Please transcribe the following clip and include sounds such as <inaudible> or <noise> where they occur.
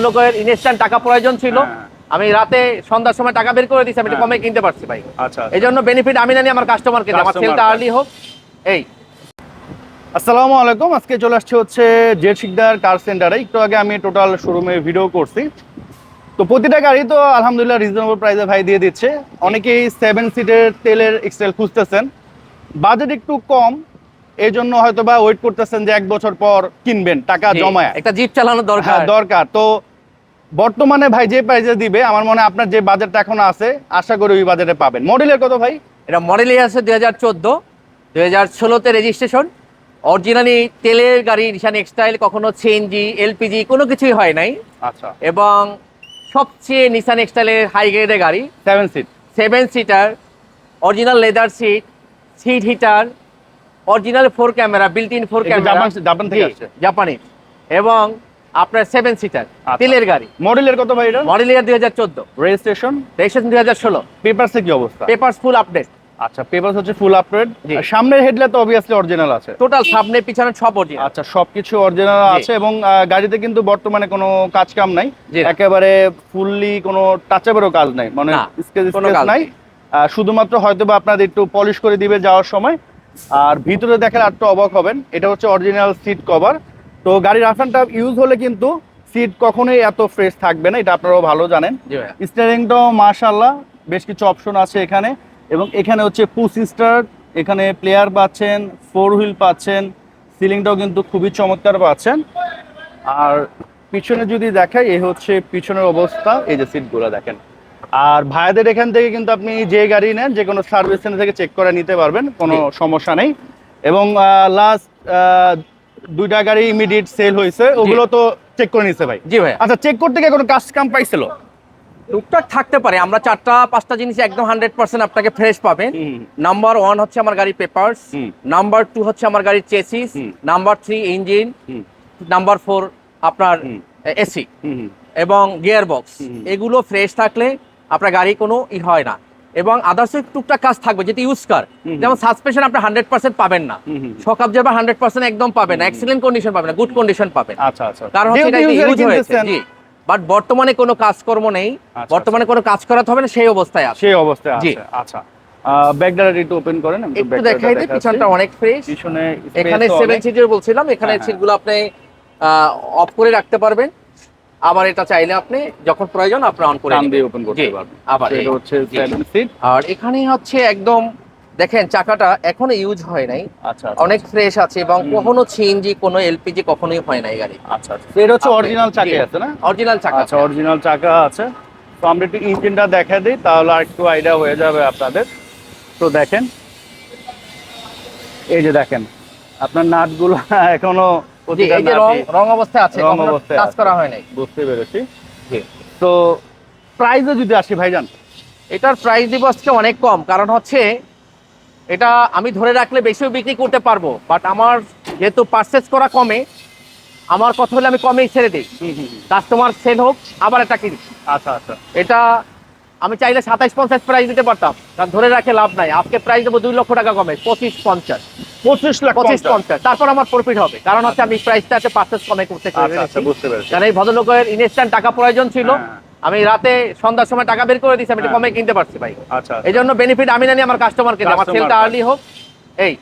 লোকের ইনস্ট্যান্ট টাকা প্রয়োজন ছিল। হ্যাঁ। আমি রাতে সন্ধ্যার সময় টাকা বের করে দিচ্ছি আমি হ্যাঁ। কমে কিনতে পারছি ভাই। আচ্ছা এই জন্য বেনিফিট আমি জানি আমার কাস্টমারকে আমার সেলটা আর্লি হোক। এই। আসসালামু আলাইকুম। আজকে চলে আসছে হচ্ছে জেড শিকদার কার সেন্টারে একটু আগে আমি টোটাল শোরুমে ভিডিও করছি। তো প্রতিটা গাড়ি তো আলহামদুলিল্লাহ রিজনেবল প্রাইসে ভাই দিয়ে দিচ্ছে। অনেকেই সেভেন সিটের তেলের এক্সেল খুঁজতেছেন। বাজেট একটু কম এই জন্য হয়তো বা ওয়েট করতেছেন যে এক বছর পর কিনবেন টাকা জি, জমায়। একটা জিপ চালানো দরকার। হ্যাঁ দরকার। তো বর্তমানে ভাই যে প্রাইসে দিবে আমার মনে আপনার যে বাজেটটা এখন আছে আশা করি ওই বাজেটে পাবেন। মডেলের কত ভাই? এটা মডেলই আছে দুই হাজার চোদ্দ দুই হাজার ষোলোতে রেজিস্ট্রেশন অরিজিনালি তেলের গাড়ি নিশান এক্সটাইল কখনো সিএনজি এলপিজি কোনো কিছুই হয় নাই। আচ্ছা। এবং সবচেয়ে নিশান এক্সটাইলের হাই গ্রেডের গাড়ি। Seven seat seven seater original leather seat seat heater original four camera built in four camera Japan- থেকে আসছে? জাপানি এবং আপনার সেভেন সিটার। তেলের গাড়ি। মডেলের কত ভাই এটা? মডেল ইয়ার দুই হাজার চোদ্দ। রেজিস্ট্রেশন রেজিস্ট্রেশন দুই হাজার ষোলো। পেপারসে কি অবস্থা? পেপার ফুল আপডেট আচ্ছা পেপার হচ্ছে ফুল আপডেট সামনের হেডলাইট তো অবভিয়াসলি অরিজিনাল আছে। টোটাল সামনে পিছনে সব অরিজিনাল আচ্ছা সবকিছু অরিজিনাল আছে এবং গাড়িতে কিন্তু বর্তমানে কোনো কাজ কাম নাই। একেবারে ফুললি কোনো টাচেবলও কাজ নাই। মানে স্কেচ স্কেচ নাই। শুধুমাত্র হয়তো বা আপনাদের একটু পলিশ করে দিবে যাওয়ার সময়। আর ভিতরে দেখেন আর একটু অবাক হবেন এটা হচ্ছে অরিজিনাল সিট কভার তো গাড়ির রাফানটা ইউজ হলে কিন্তু সিট কখনোই এত ফ্রেশ থাকবে না এটা আপনারাও ভালো জানেন। স্টিয়ারিংটাও মাশাল্লাহ বেশ কিছু অপশন আছে এখানে। এবং এখানে হচ্ছে পুশ স্টার্ট এখানে প্লেয়ার পাচ্ছেন ফোর হুইল পাচ্ছেন সিলিংটাও কিন্তু খুবই চমৎকার পাচ্ছেন। আর পিছনে যদি দেখাই এ হচ্ছে পিছনের অবস্থা এই যে সিটগুলো দেখেন। আর ভাইয়াদের এখান থেকে কিন্তু আপনি যে গাড়ি নেন যে কোনো সার্ভিস সেন্টার থেকে চেক করে নিতে পারবেন কোনো সমস্যা নেই। এবং লাস্ট দুইটা গাড়ি ইমিডিয়েট সেল হয়েছে ওগুলো তো চেক করে নিছে ভাই। জি ভাই আচ্ছা চেক করতে গিয়ে কোনো কাজ কাম পাইছিল? টুকটাক থাকতে পারে আমরা চারটা পাঁচটা জিনিস একদম হান্ড্রেড পার্সেন্ট আপনাকে ফ্রেশ পাবেন। নাম্বার ওয়ান হচ্ছে আমার গাড়ির পেপারস। নাম্বার টু হচ্ছে আমার গাড়ির chassis number three engine number four আপনার এসি এবং গিয়ার বক্স এগুলো ফ্রেশ থাকলে আপনার গাড়ি কোনো ই হয় না। এবং আদার্স টুকটাক কাজ থাকবে যেটি ইউজ কার যেমন সাসপেনশন আপনি হান্ড্রেড পার্সেন্ট পাবেন না। শক অবজার্ভার হান্ড্রেড পার্সেন্ট একদম পাবেন না এক্সিলেন্ট কন্ডিশন পাবেন না গুড কন্ডিশন পাবেন। আচ্ছা আচ্ছা। কারণ হচ্ছে এটা ইউজ হয়েছে জি। বাট বর্তমানে কোনো কাজকর্ম নেই আচ্ছা, বর্তমানে কোনো কাজ করাতে হবে না সেই অবস্থায় আছে। সেই অবস্থায়। আছে আচ্ছা। ব্যাকডালা একটু ওপেন করেন আমি একটু দেখাই দিই পিছনটা অনেক ফ্রেশ পিছনে এখানে space সেভেন সিটের বলছিলাম এখানে হ্যাঁ, হ্যাঁ। সিটগুলো আপনি অফ করে রাখতে পারবেন। আবার এটা চাইলে আপনি যখন প্রয়োজন আপনি অন করে দিয়ে ওপেন করতে পারবেন। আবার এটা হচ্ছে সিট আর এখানে হচ্ছে একদম দেখেন চাকাটা এখনও ইউজ হয় নাই। আচ্ছা অনেক ফ্রেশ আছে এবং। কখনো সিএনজি কোনো এলপিজি কখনোই হয় নাই গাড়ি। আচ্ছা আচ্ছা। এটা হচ্ছে অরিজিনাল চাকা আছে না? অরিজিনাল চাকা। আচ্ছা অরিজিনাল চাকা আছে। তো আমরা একটু ইঞ্জিনটা দেখা দিই তাহলে আর একটু আইডিয়া হয়ে যাবে আপনাদের। তো দেখেন এই যে দেখেন আপনার নাটগুলো <laughs> এখনও প্রতিটা এই যে রং রং অবস্থায় আছে রং অবস্থায় কাজ করা হয় নাই? বুঝতে পেরেছি। তো প্রাইসে যদি আসি ভাইজান এটার প্রাইস দিব আজকে অনেক কম। কারণ হচ্ছে এটা আমি ধরে রাখলে বেশিও বিক্রি করতে পারব বাট আমার যেহেতু পারচেস করা কমে আমার কথা হলে আমি কমেই ছেড়ে দিই। কাস্টমার সেল হোক আবার একটা কিনি। আচ্ছা আচ্ছা। এটা আমি চাইলে সাতাইশ পঞ্চাশ প্রাইস দিতে পারতাম। কারণ ধরে রাখে লাভ নাই। আজকে প্রাইস দেবো দুই লক্ষ টাকা কমে। পঁচিশ পঞ্চাশ। পঁচিশ লাখ পঁচিশ পঞ্চাশ। তারপর আমার প্রফিট হবে। কারণ হচ্ছে আমি প্রাইসটাতে পারচেস কমে করতে আচ্ছা আচ্ছা কারণ এই ভদ্রলোকের ইনস্ট্যান্ট টাকা প্রয়োজন ছিল। হ্যাঁ। আমি রাতে সন্ধ্যার সময় টাকা বের করে দিচ্ছি আমি হ্যাঁ। কমে কিনতে পারছি ভাই। আচ্ছা এই জন্য বেনিফিট আমি জানি আমার কাস্টমারকে আমার সেলটা আর্লি হোক। এই